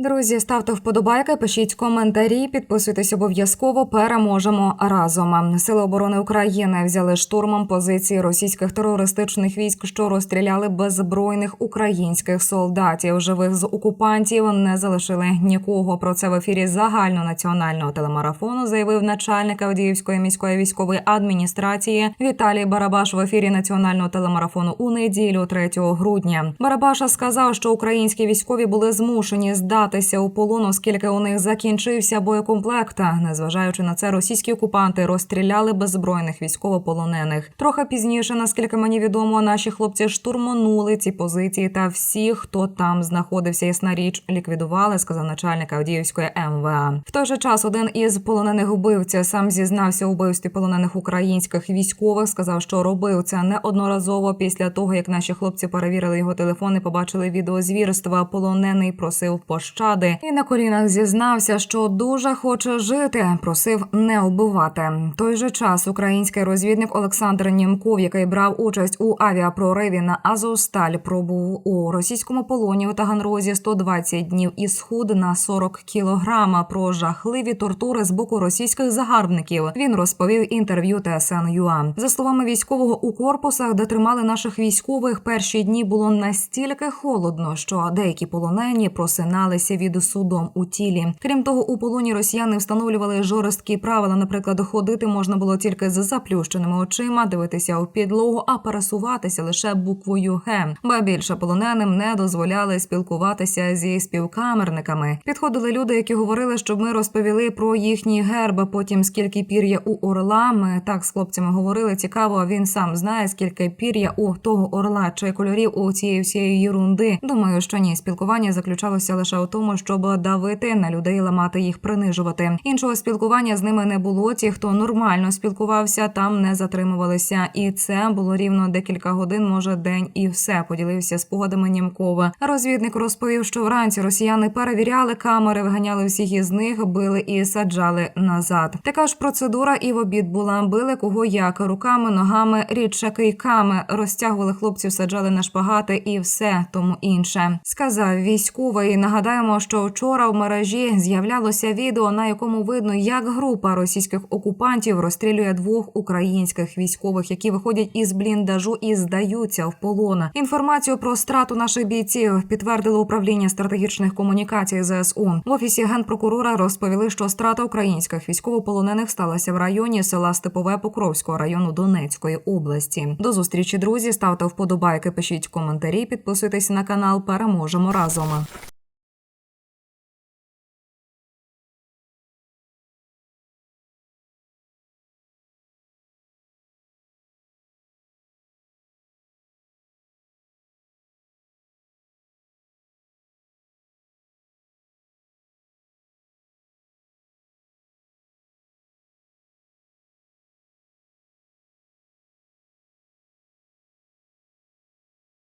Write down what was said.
Друзі, ставте вподобайки, пишіть коментарі, підписуйтесь обов'язково. Переможемо разом. Сили оборони України взяли штурмом позиції російських терористичних військ, що розстріляли беззбройних українських солдатів. Живих з окупантів не залишили нікого. Про це в ефірі загальнонаціонального телемарафону заявив начальник Авдіївської міської військової адміністрації Віталій Барабаш в ефірі національного телемарафону у неділю 3 грудня. Барабаша сказав, що українські військові були змушені здатися у полон, оскільки у них закінчився боєкомплект. Незважаючи на це, російські окупанти розстріляли беззбройних військовополонених. Трохи пізніше, наскільки мені відомо, наші хлопці штурмонули ці позиції та всіх, хто там знаходився, ясна річ, ліквідували, сказав начальник Авдіївської МВА. В той же час один із полонених вбивців сам зізнався у вбивстві полонених українських військових. Сказав, що робив це неодноразово після того, як наші хлопці перевірили його телефон і побачили відеозвірства. Полонений просив пощади і на колінах зізнався, що дуже хоче жити. Просив не вбивати. Той же час український розвідник Олександр Німков, який брав участь у авіапрориві на Азовсталь, пробув у російському полоні у Таганрозі 120 днів і схуд на 40 кілограма про жахливі тортури з боку російських загарбників. Він розповів інтерв'ю ТСН ЮА. За словами військового у корпусах, де тримали наших військових, перші дні було настільки холодно, що деякі полонені просиналися від судом у тілі. Крім того, у полоні росіяни встановлювали жорсткі правила. Наприклад, ходити можна було тільки з заплющеними очима, дивитися у підлогу, а пересуватися лише буквою Г. Ба більше полоненим не дозволяли спілкуватися зі співкамерниками. Підходили люди, які говорили, щоб ми розповіли про їхні герби. Потім скільки пір'я у орла. Ми так з хлопцями говорили. Цікаво, він сам знає, скільки пір'я у того орла чи кольорів у цієї всієї єрунди. Думаю, що ні, спілкування заключалося лише у тому, щоб давити на людей, ламати їх, принижувати. Іншого спілкування з ними не було. Ті, хто нормально спілкувався, там не затримувалися, і це було рівно декілька годин, може день, і все поділився спогадами Німкова. Розвідник розповів, що вранці росіяни перевіряли камери, виганяли всіх із них, били і саджали назад. Така ж процедура і в обід була. Били кого як руками, ногами, рідше кийками, розтягували хлопців, саджали на шпагати і все тому інше. Сказав військовий. Нагадаємо, що вчора в мережі з'являлося відео, на якому видно, як група російських окупантів розстрілює двох українських військових, які виходять із бліндажу і здаються в полон. Інформацію про страту наших бійців підтвердило управління стратегічних комунікацій ЗСУ. В офісі генпрокурора розповіли, що страта українських військовополонених сталася в районі села Степове Покровського району Донецької області. До зустрічі, друзі. Ставте вподобайки, пишіть коментарі, підписуйтесь на канал. Переможемо разом.